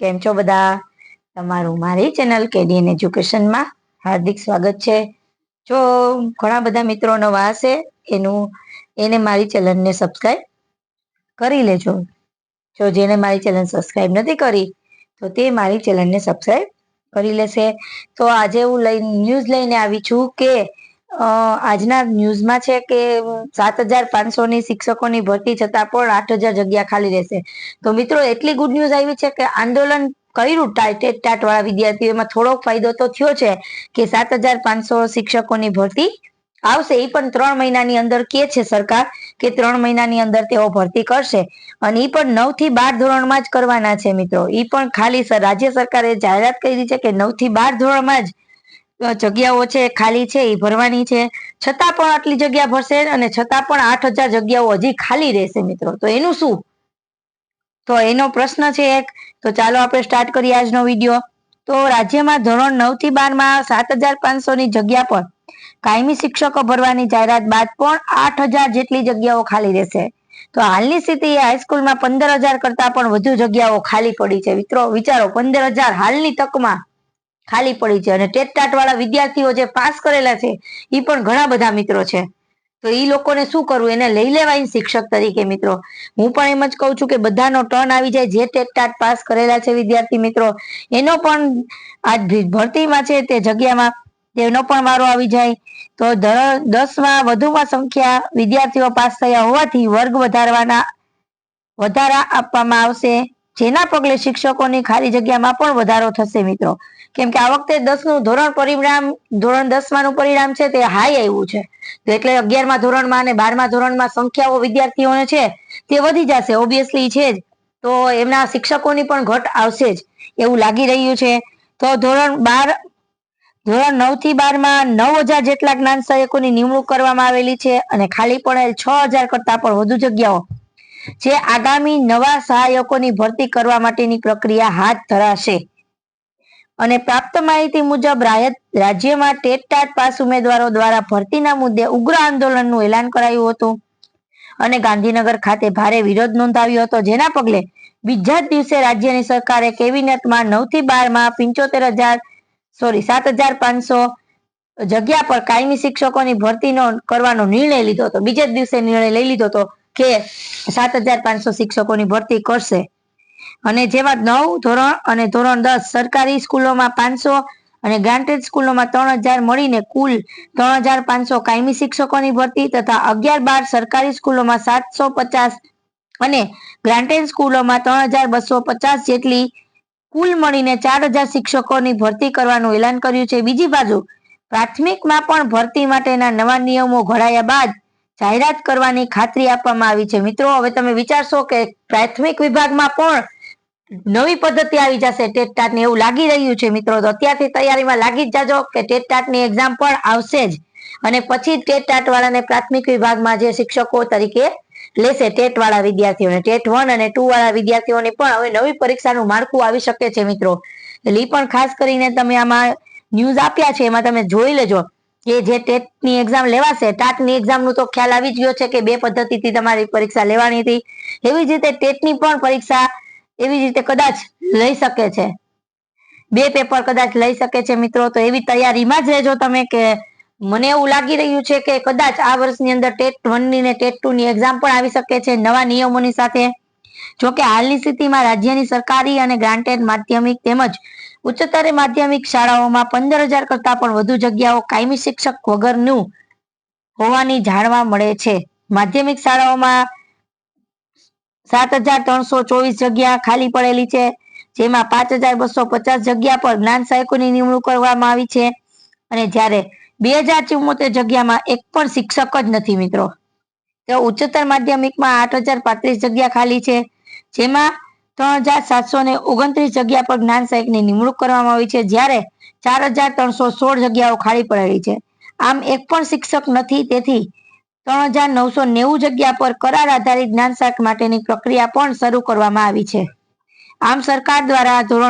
કેમ છો બધા? તમારું મારી ચેનલ કેડીએન એજ્યુકેશનમાં હાર્દિક સ્વાગત છે. જો ઘણા બધા મિત્રો નવા હશે, એનું, એને મારી ચેનલને સબસ્ક્રાઈબ કરી લેજો. જો જેને મારી ચેનલ સબસ્ક્રાઈબ નથી કરી, તો તે મારી ચેનલને સબસ્ક્રાઈબ કરી લેશે. તો આજે હું લઈ ન્યૂઝ લઈને આવી છું કે આજના ન્યૂઝમાં છે કે સાત હજાર પાંચસોની શિક્ષકોની ભરતી છતાં પણ આઠ હજાર જગ્યા ખાલી રહેશે. તો મિત્રો, એટલી ગુડ ન્યૂઝ આવી છે કે આંદોલન કર્યું ટેટ ટાટ વાળા વિદ્યાર્થીઓ એમાં થોડોક ફાયદો તો થયો છે કે સાત હજાર પાંચસો શિક્ષકોની ભરતી આવશે. એ પણ ત્રણ મહિનાની અંદર કે છે સરકાર કે ત્રણ મહિનાની અંદર તેઓ ભરતી કરશે. અને એ પણ નવથી બાર ધોરણમાં જ કરવાના છે મિત્રો. એ પણ ખાલી રાજ્ય સરકારે જાહેરાત કરી છે કે નવથી બાર ધોરણમાં જ જગ્યાઓ છે, ખાલી છે એ ભરવાની છે. છતાં પણ આટલી જગ્યા ભરશે અને છતાં પણ આઠ હજાર જગ્યાઓ હજી ખાલી રહેશે મિત્રો. તો એનું શું? તો એનો પ્રશ્ન છે એક. તો ચાલો આપણે સ્ટાર્ટ કરીએ આજનો વીડિયો તો રાજ્યમાં ધોરણ નવથી બારમાં સાત હજાર પાંચસો ની જગ્યા પર કાયમી શિક્ષકો ભરવાની જાહેરાત બાદ પણ આઠ હજાર જેટલી જગ્યાઓ ખાલી રહેશે. તો હાલની સ્થિતિએ હાઈસ્કૂલમાં પંદર હજાર કરતા પણ વધુ જગ્યાઓ ખાલી પડી છે. મિત્રો, વિચારો, પંદર હજાર હાલની તકમાં ખાલી પડી છે અને ટેટટાટ વાળા વિદ્યાર્થીઓ જે પાસ કરેલા છે એ પણ ઘણા બધા મિત્રો છે. તો એ લોકોને શું કરવું? એને લઈ લેવાય શિક્ષક તરીકે મિત્રો. હું પણ એમ જ કહું છું કે બધાનો ટર્ન આવી જાય. જે ટેટટાટ પાસ કરેલા છે વિદ્યાર્થી મિત્રો, એનો પણ આ ભરતીમાં છે તે જગ્યામાં, તેનો પણ વારો આવી જાય. તો દસમાં વધુમાં સંખ્યા વિદ્યાર્થીઓ પાસ થયા હોવાથી વર્ગ વધારવાના, વધારા આપવામાં આવશે. જેના પગલે શિક્ષકોની ખાલી જગ્યામાં પણ વધારો થશે મિત્રો. કેમ કે આ વખતે દસનું ધોરણ પરિણામ, ધોરણ દસમાનું પરિણામ છે તે હાઈ આવ્યું છે. તો એટલે અગિયારમા ધોરણમાં અને બારમા ધોરણમાં સંખ્યાઓ વિદ્યાર્થીઓને છે તે વધી જશે ઓબ્વિયસલી છે જ. તો એમના શિક્ષકોની પણ ઘટ આવશે જ. એવું લાગી રહ્યું છે. તો ધોરણ બાર, ધોરણ નવથી બારમાં નવ હજાર જેટલા જ્ઞાન સહાયકોની નિમણૂક કરવામાં આવેલી છે અને ખાલી પડેલ છ હજાર કરતા પણ વધુ જગ્યાઓ જે આગામી નવા સહાયકોની ભરતી કરવા માટેની પ્રક્રિયા હાથ ધરાશે. અને પ્રાપ્ત માહિતી મુજબ રાજ્યમાં ટેટ ટાટ પાસ ઉમેદવારો દ્વારા ભરતીના મુદ્દે ઉગ્ર આંદોલનનું એલાન કરાયું હતું. અને ગાંધીનગર ખાતે ભારે વિરોધ નોંધાવ્યો હતો. જેના પગલે બીજા જ દિવસે રાજ્યની સરકારે કેબિનેટમાં નવથી બારમાં પંચોતેર હજાર, સોરી, સાત હજાર પાંચસો જગ્યા પર કાયમી શિક્ષકોની ભરતીનો કરવાનો નિર્ણય લીધો હતો. બીજા જ દિવસે નિર્ણય લઈ લીધો હતો. કે સાત હજાર પાંચસો શિક્ષકોની ભરતી કરશે. અને જેમાં નવ, ધોરણ અને ધોરણ દસ, સરકારી સ્કૂલોમાં પાંચસો અને ગ્રાન્ટેડ સ્કૂલોમાં ત્રણ હજાર મળીને કુલ ત્રણ હજાર પાંચસો કાયમી શિક્ષકોની ભરતી તથા અગિયાર બાર સરકારી સ્કૂલોમાં સાતસો પચાસ અને ગ્રાન્ટેડ સ્કૂલોમાં ત્રણ હજાર બસો પચાસ જેટલી કુલ મળીને ચાર હજાર શિક્ષકોની ભરતી કરવાનું એલાન કર્યું છે. બીજી બાજુ, પ્રાથમિકમાં પણ ભરતી માટેના નવા નિયમો ઘડાયા બાદ જાહેરાત કરવાની ખાતરી આપવામાં આવી છે. મિત્રો, હવે તમે વિચારશો કે પ્રાથમિક વિભાગમાં પણ નવી પદ્ધતિ આવી જશે, ટેટ ટાટની એવું લાગી રહ્યું છે મિત્રો. તો અત્યારથી તૈયારીમાં લાગી જ જાજો કે ટેટ ટાટની એક્ઝામ પણ આવશે જ. અને પછી ટેટ ટાટ વાળાને પ્રાથમિક વિભાગમાં જે શિક્ષકો તરીકે લેશે ટેટ વાળા વિદ્યાર્થીઓને, ટેટ વન અને ટુ વાળા વિદ્યાર્થીઓને પણ હવે નવી પરીક્ષાનું માળખું આવી શકે છે મિત્રો. એટલે પણ ખાસ કરીને તમે આમાં ન્યૂઝ આપ્યા છે, એમાં તમે જોઈ લેજો. કે જે ટેટની એક્ઝામ લેવાશે ટાટની એક્ઝામનું તો ખ્યાલ આવી જ ગયો છે કે બે પદ્ધતિથી તમારી પરીક્ષા લેવાની હતી. એવી જ રીતે ટેટની પણ પરીક્ષા એવી રીતે કદાચ લઈ શકે છે. બે પેપર કદાચ લઈ શકે છે મિત્રો, તો એવી તૈયારીમાં જ રહેજો તમે કે મને એવું લાગી રહ્યું છે કે કદાચ આ વર્ષની અંદર ટેટ વનની ને ટેટ ટુ ની એક્ઝામ પણ આવી શકે છે નવા નિયમોની સાથે. જોકે હાલની સ્થિતિમાં રાજ્યની સરકારી અને ગ્રાન્ટેડ માધ્યમિક તેમજ ઉચ્ચતર માધ્યમિક શાળાઓમાં પંદર હજાર કરતા પણ વધુ જગ્યાઓ કાયમી શિક્ષક વગરનું હોવાની જાણવા મળે છે. માધ્યમિક શાળાઓમાં સાત હજાર ત્રણસો ચોવીસ જગ્યા ખાલી પડેલી છે, જેમાં પાંચ હજાર બસો પચાસ જગ્યા પર જ્ઞાન સહાયકોની નિમણૂક કરવામાં આવી છે અને જ્યારે બે હજાર ચુમ્મોતેર જગ્યામાં એક પણ શિક્ષક જ નથી મિત્રો. તો ઉચ્ચતર માધ્યમિકમાં આઠ હજાર પાંત્રીસ જગ્યા ખાલી છે. જેમાં ત્રણ હજાર સાતસો ને ઓગણત્રીસ જગ્યા પર જ્ઞાન સહાયકની નિમણૂક કરવામાં આવી છે. જ્યારે ચાર હજાર ત્રણસો સોળ જગ્યાઓ ખાલી પડેલી છે. આમ એક પણ શિક્ષક નથી. તેથી ત્રણ હજાર નવસો નેવું જગ્યા પર કરાર આધારિત જ્ઞાન સહાયક માટેની પ્રક્રિયા પણ શરૂ કરવામાં આવી છે. આમ સરકાર દ્વારા ધોરણ